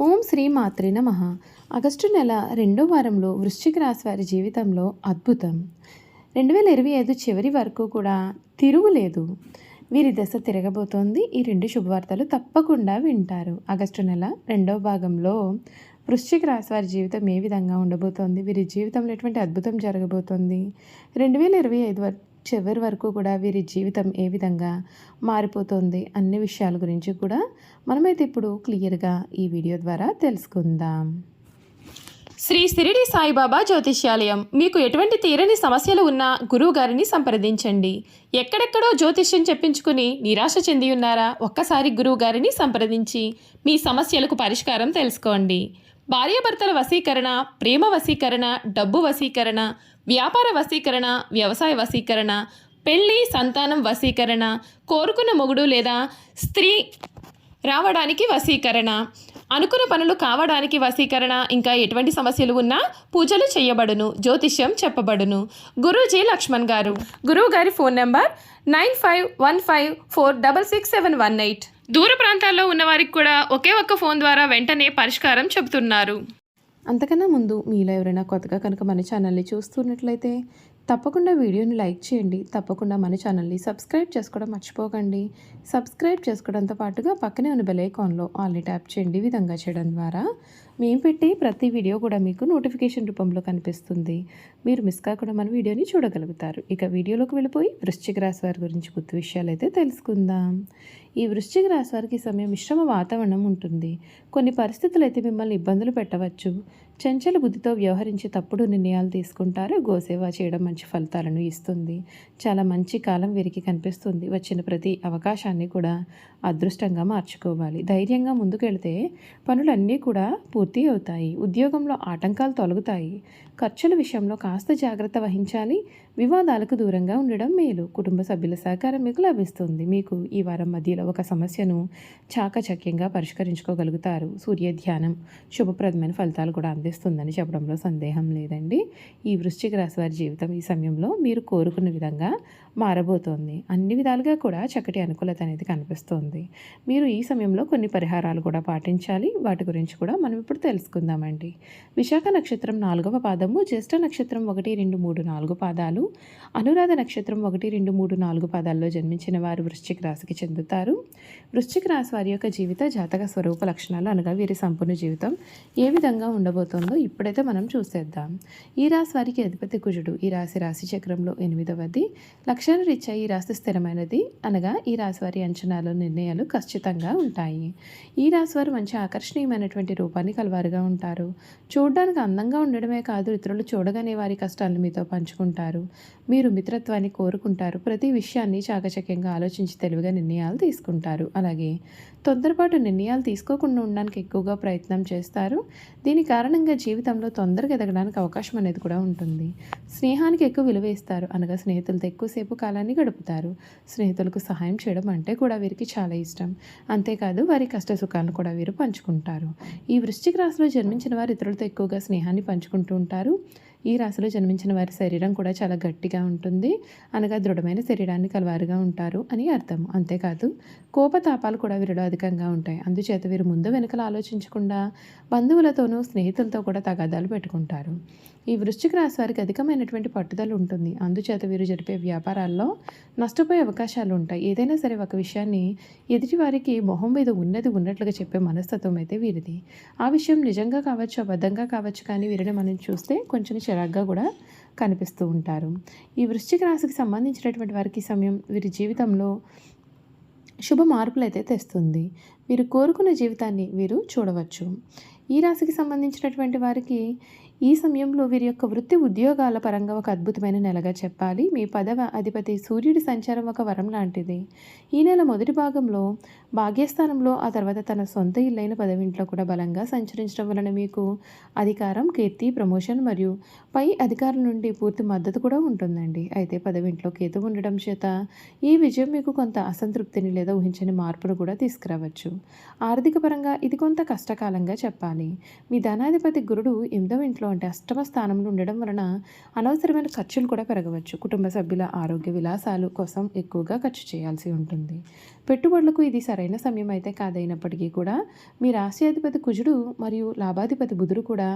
ఓం శ్రీ మాత్రే నమ. ఆగస్టు నెల రెండో వారంలో వృశ్చిక రాశి వారి జీవితంలో అద్భుతం. రెండు వేల ఇరవై ఐదు చివరి వరకు కూడా తిరుగులేదు వీరి దశ తిరగబోతోంది. ఈ రెండు శుభవార్తలు తప్పకుండా వింటారు. ఆగస్టు నెల రెండవ భాగంలో వృశ్చిక రాశి వారి జీవితం ఏ విధంగా ఉండబోతోంది? వీరి జీవితంలో ఎటువంటి అద్భుతం జరగబోతోంది? రెండు వేల ఇరవై ఐదు వరకు చివరి వరకు కూడా వీరి జీవితం ఏ విధంగా మారిపోతుంది అన్ని విషయాల గురించి కూడా మనమైతే ఇప్పుడు క్లియర్గా ఈ వీడియో ద్వారా తెలుసుకుందాం. శ్రీ సిరిడి సాయిబాబా జ్యోతిష్యాలయం. మీకు ఎటువంటి తీరని సమస్యలు ఉన్నా గురువు గారిని సంప్రదించండి. ఎక్కడెక్కడో జ్యోతిష్యం చెప్పించుకుని నిరాశ చెంది ఉన్నారా ఒక్కసారి గురువు గారిని సంప్రదించి మీ సమస్యలకు పరిష్కారం తెలుసుకోండి. భార్యాభర్తల వశీకరణ ప్రేమ వశీకరణ డబ్బు వశీకరణ వ్యాపార వశీకరణ వ్యవసాయ వశీకరణ పెళ్ళి సంతానం వశీకరణ కోరుకున్న మొగుడు లేదా స్త్రీ రావడానికి వశీకరణ అనుకున్న పనులు కావడానికి వశీకరణ ఇంకా ఎటువంటి సమస్యలు ఉన్నా పూజలు చేయబడును జ్యోతిష్యం చెప్పబడును. గురూజీ లక్ష్మణ్ గారు. గురువు గారి phone number nine five one five four double six seven one eight. దూర ప్రాంతాల్లో ఉన్న వారికి కూడా ఒకే ఒక్క ఫోన్ ద్వారా వెంటనే పరిష్కారం చెబుతున్నారు. అంతకన్నా ముందు మీలో ఎవరైనా కొత్తగా కనుక మన ఛానల్ని చూస్తున్నట్లయితే తప్పకుండా వీడియోని లైక్ చేయండి. తప్పకుండా మన ఛానల్ని సబ్స్క్రైబ్ చేసుకోవడం మర్చిపోకండి. సబ్స్క్రైబ్ చేసుకోవడంతో పాటుగా పక్కనే ఉన్న బెల్ ఐకాన్లో ఆల్ని ట్యాప్ చేయండి. విధంగా చేయడం ద్వారా మేము పెట్టే ప్రతి వీడియో కూడా మీకు నోటిఫికేషన్ రూపంలో కనిపిస్తుంది. మీరు మిస్ కాకుండా మన వీడియోని చూడగలుగుతారు. ఇక వీడియోలోకి వెళ్ళిపోయి వృశ్చిక రాశి వారి గురించి గుర్తు విషయాలు అయితే తెలుసుకుందాం. ఈ వృశ్చిక రాశి వారికి ఈ సమయం మిశ్రమ వాతావరణం ఉంటుంది. కొన్ని పరిస్థితులు అయితే మిమ్మల్ని ఇబ్బందులు పెట్టవచ్చు. చెంచల బుద్ధితో వ్యవహరించి తప్పుడు నిర్ణయాలు తీసుకుంటారు. గోసేవ చేయడం మంచి ఫలితాలను ఇస్తుంది. చాలా మంచి కాలం వీరికి కనిపిస్తుంది. వచ్చిన ప్రతి అవకాశాన్ని కూడా అదృష్టంగా మార్చుకోవాలి. ధైర్యంగా ముందుకెళ్తే పనులన్నీ కూడా పూర్తి అవుతాయి. ఉద్యోగంలో ఆటంకాలు తొలగుతాయి. ఖర్చుల విషయంలో కాస్త జాగ్రత్త వహించాలి. వివాదాలకు దూరంగా ఉండడం మేలు. కుటుంబ సభ్యుల సహకారం మీకు లభిస్తుంది. మీకు ఈ వారం మధ్యలో ఒక సమస్యను చాకచక్యంగా పరిష్కరించుకోగలుగుతారు. సూర్య ధ్యానం శుభప్రదమైన ఫలితాలు కూడా అందిస్తుందని చెప్పడంలో సందేహం లేదండి. ఈ వృశ్చిక రాశి వారి జీవితం ఈ సమయంలో మీరు కోరుకున్న విధంగా మారబోతోంది. అన్ని విధాలుగా కూడా చక్కటి అనుకూలత అనేది కనిపిస్తోంది. మీరు ఈ సమయంలో కొన్ని పరిహారాలు కూడా పాటించాలి. వాటి గురించి కూడా మనం ఇప్పుడు తెలుసుకుందామండి. విశాఖ నక్షత్రం నాలుగవ పాదము జ్యేష్ఠ నక్షత్రం ఒకటి రెండు మూడు నాలుగు పాదాలు అనురాధ నక్షత్రం ఒకటి రెండు మూడు నాలుగు పాదాల్లో జన్మించిన వారు వృశ్చిక రాశికి చెందుతారు. వృశ్చిక రాశి వారి యొక్క జీవిత జాతక స్వరూప లక్షణాలు అనగా వీరి సంపూర్ణ జీవితం ఏ విధంగా ఉండబోతోందో ఇప్పుడైతే మనం చూసేద్దాం. ఈ రాశి వారికి అధిపతి కుజుడు. ఈ రాశి రాశి చక్రంలో ఎనిమిదవది. లక్షణ రీత్యా ఈ రాశి స్థిరమైనది అనగా ఈ రాశి వారి అంచనాలు నిర్ణయాలు ఖచ్చితంగా ఉంటాయి. ఈ రాశి వారు మంచి ఆకర్షణీయమైనటువంటి రూపాన్ని కలవారుగా ఉంటారు. చూడడానికి అందంగా ఉండడమే కాదు ఇతరులు చూడగానే వారి కష్టాలను మీతో పంచుకుంటారు. మీరు మిత్రత్వాన్ని కోరుకుంటారు. ప్రతి విషయాన్ని చాకచక్యంగా ఆలోచించి తెలివిగా నిర్ణయాలు తీసుకుంటారు. అలాగే తొందరపాటు నిర్ణయాలు తీసుకోకుండా ఉండడానికి ఎక్కువగా ప్రయత్నం చేస్తారు. దీని కారణంగా జీవితంలో తొందరగా ఎదగడానికి అవకాశం అనేది కూడా ఉంటుంది. స్నేహానికి ఎక్కువ విలువ ఇస్తారు. అనగా స్నేహితులతో ఎక్కువసేపు కాలాన్ని గడుపుతారు. స్నేహితులకు సహాయం చేయడం అంటే కూడా వీరికి చాలా ఇష్టం. అంతేకాదు వారి కష్ట సుఖాలను కూడా వీరు పంచుకుంటారు. ఈ వృశ్చిక రాశిలో జన్మించిన వారు ఇతరులతో ఎక్కువగా స్నేహాన్ని పంచుకుంటూ ఉంటారు. ఈ రాశిలో జన్మించిన వారి శరీరం కూడా చాలా గట్టిగా ఉంటుంది. అనగా దృఢమైన శరీరాన్ని కలవారుగా ఉంటారు అని అర్థం. అంతేకాదు కోపతాపాలు కూడా వీరిలో అధికంగా ఉంటాయి. అందుచేత వీరు ముందు వెనుకలు ఆలోచించకుండా బంధువులతోనూ స్నేహితులతో కూడా తగాదాలు పెట్టుకుంటారు. ఈ వృశ్చిక రాశి వారికి అధికమైనటువంటి పట్టుదల ఉంటుంది. అందుచేత వీరు జరిపే వ్యాపారాల్లో నష్టపోయే అవకాశాలు ఉంటాయి. ఏదైనా సరే ఒక విషయాన్ని ఎదుటివారికి మొహం మీద ఉన్నది ఉన్నట్లుగా చెప్పే మనస్తత్వం అయితే వీరిది. ఆ విషయం నిజంగా కావచ్చు అబద్ధంగా కావచ్చు కానీ వీరిని మనం చూస్తే కొంచెం చిరాగ్గా కూడా కనిపిస్తూ ఉంటారు. ఈ వృశ్చిక రాశికి సంబంధించినటువంటి వారికి సమయం వీరి జీవితంలో శుభ మార్పులు అయితే తెస్తుంది. వీరు కోరుకున్న జీవితాన్ని వీరు చూడవచ్చు. ఈ రాశికి సంబంధించినటువంటి వారికి ఈ సమయంలో వీరి యొక్క వృత్తి ఉద్యోగాల పరంగా ఒక అద్భుతమైన నెలగా చెప్పాలి. మీ పదవ అధిపతి సూర్యుడి సంచారం ఒక వరం లాంటిది. ఈ నెల మొదటి భాగంలో భాగ్యస్థానంలో ఆ తర్వాత తన సొంత ఇల్లైన పదవింట్లో కూడా బలంగా సంచరించడం వలన మీకు అధికారం కీర్తి ప్రమోషన్ మరియు పై అధికారుల నుండి పూర్తి మద్దతు కూడా ఉంటుందండి. అయితే పదవింట్లో కేతు ఉండడం చేత ఈ విజయం మీకు కొంత అసంతృప్తిని లేదా ఊహించని మార్పును కూడా తీసుకురావచ్చు. ఆర్థిక పరంగా ఇది కొంత కష్టకాలంగా చెప్పాలి. మీ ధనాధిపతి గురుడు ఎనిమిదవ ఇంట్లో స్థానంలో అంటే అష్టమ స్థానంలో ఉండడం వలన అనవసరమైన ఖర్చులు కూడా పెరగవచ్చు. కుటుంబ సభ్యుల ఆరోగ్య విలాసాలు కోసం ఎక్కువగా ఖర్చు చేయాల్సి ఉంటుంది. పెట్టుబడులకు ఇది సరైన సమయం అయితే కాదైనప్పటికీ కూడా మీ రాశ్యాధిపతి కుజుడు మరియు లాభాధిపతి బుధుడు కూడా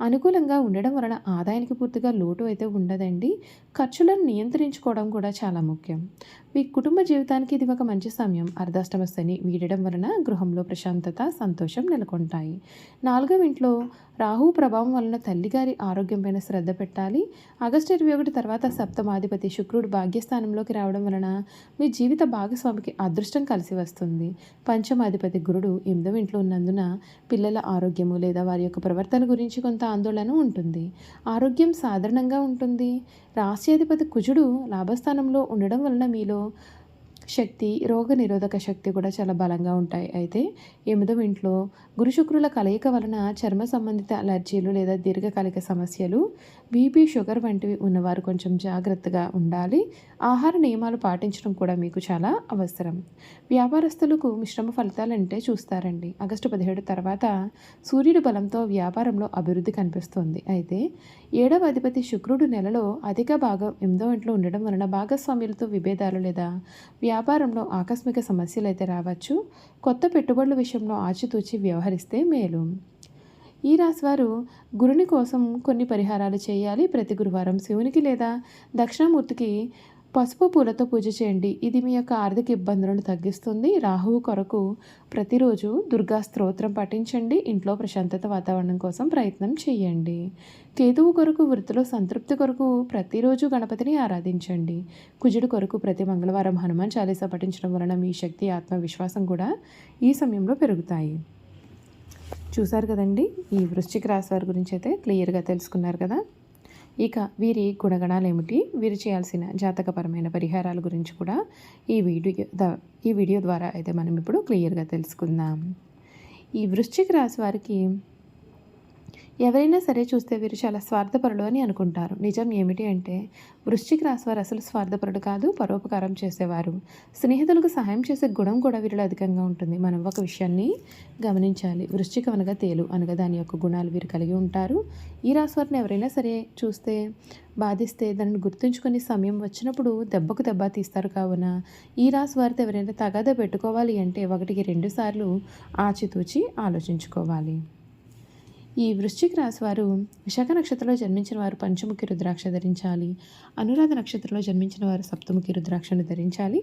అనుకూలంగా ఉండడం వలన ఆదాయానికి పూర్తిగా లోటు అయితే ఉండదండి. ఖర్చులను నియంత్రించుకోవడం కూడా చాలా ముఖ్యం. మీ కుటుంబ జీవితానికి ఇది ఒక మంచి సమయం. అర్ధాష్టమ శని వీడడం వలన గృహంలో ప్రశాంతత సంతోషం నెలకొంటాయి. నాలుగవ ఇంట్లో రాహు ప్రభావం వలన తల్లిగారి ఆరోగ్యం పైన శ్రద్ధ పెట్టాలి. ఆగస్టు ఇరవై ఒకటి తర్వాత సప్తమాధిపతి శుక్రుడు భాగ్యస్థానంలోకి రావడం వలన మీ జీవిత భాగస్వామికి అదృష్టం కలిసి వస్తుంది. పంచమాధిపతి గురుడు ఎనిమిదవ ఇంట్లో ఉన్నందున పిల్లల ఆరోగ్యము లేదా వారి యొక్క ప్రవర్తన గురించి కొంత ఆందోళన ఉంటుంది. ఆరోగ్యం సాధారణంగా ఉంటుంది. రాశ్యాధిపతి కుజుడు లాభస్థానంలో ఉండడం వలన మీలో శక్తి రోగ నిరోధక శక్తి కూడా చాలా బలంగా ఉంటాయి. అయితే ఎనిమిదవ ఇంట్లో గురు శుక్రుల కలయిక వలన చర్మ సంబంధిత అలర్జీలు లేదా దీర్ఘకాలిక సమస్యలు బీపీ షుగర్ వంటివి ఉన్నవారు కొంచెం జాగ్రత్తగా ఉండాలి. ఆహార నియమాలు పాటించడం కూడా మీకు చాలా అవసరం. వ్యాపారస్తులకు మిశ్రమ ఫలితాలంటే చూస్తారండి. ఆగస్టు పదిహేడు తర్వాత సూర్యుడి బలంతో వ్యాపారంలో అభివృద్ధి కనిపిస్తుంది. అయితే ఏడవ అధిపతి శుక్రుడు నెలలో అధిక భాగం ఎనిమిదో ఇంట్లో ఉండడం వలన భాగస్వామ్యులతో విభేదాలు లేదా వ్యాపారంలో ఆకస్మిక సమస్యలు అయితే రావచ్చు. కొత్త పెట్టుబడుల విషయంలో ఆచితూచి వ్యవహరిస్తే మేలు. ఈ రాశివారు గురుని కోసం కొన్ని పరిహారాలు చేయాలి. ప్రతి గురువారం శివునికి లేదా దక్షిణామూర్తికి పసుపు పూలతో పూజ చేయండి. ఇది మీ యొక్క ఆర్థిక ఇబ్బందులను తగ్గిస్తుంది. రాహువు కొరకు ప్రతిరోజు దుర్గా స్తోత్రం పఠించండి. ఇంట్లో ప్రశాంతత వాతావరణం కోసం ప్రయత్నం చేయండి. కేతువు కొరకు వృత్తిలో సంతృప్తి కొరకు ప్రతిరోజు గణపతిని ఆరాధించండి. కుజుడు కొరకు ప్రతి మంగళవారం హనుమాన్ చాలీసా పఠించడం వలన మీ శక్తి ఆత్మవిశ్వాసం కూడా ఈ సమయంలో పెరుగుతాయి. చూసారు కదండి? ఈ వృశ్చిక రాశి వారి గురించి అయితే క్లియర్గా తెలుసుకున్నారు కదా? ఇక వీరి గుణగణాలు ఏమిటి వీరు చేయాల్సిన జాతకపరమైన పరిహారాల గురించి కూడా ఈ వీడియో ఈ వీడియో ద్వారా అయితే మనం ఇప్పుడు క్లియర్గా తెలుసుకుందాం. ఈ వృశ్చిక రాశి వారికి ఎవరైనా సరే చూస్తే వీరు చాలా స్వార్థపరుడు అని అనుకుంటారు. నిజం ఏమిటి అంటే వృశ్చిక రాశి వారు అసలు స్వార్థపరుడు కాదు పరోపకారం చేసేవారు. స్నేహితులకు సహాయం చేసే గుణం కూడా వీరిలో అధికంగా ఉంటుంది. మనం ఒక విషయాన్ని గమనించాలి. వృశ్చికం అనగా తేలు అనగా దాని యొక్క గుణాలు వీరు కలిగి ఉంటారు. ఈ రాశి వారిని ఎవరైనా సరే చూస్తే బాధిస్తే దానిని గుర్తుంచుకునే సమయం వచ్చినప్పుడు దెబ్బకు దెబ్బ తీస్తారు కావున ఈ రాశి వారితో ఎవరైనా తగాదా పెట్టుకోవాలి అంటే ఒకటికి రెండు సార్లు ఆచితూచి ఆలోచించుకోవాలి. ఈ వృశ్చిక రాశి వారు విశాఖ నక్షత్రంలో జన్మించిన వారు పంచముఖి రుద్రాక్ష ధరించాలి. అనురాధ నక్షత్రంలో జన్మించిన వారు సప్తముఖి రుద్రాక్షను ధరించాలి.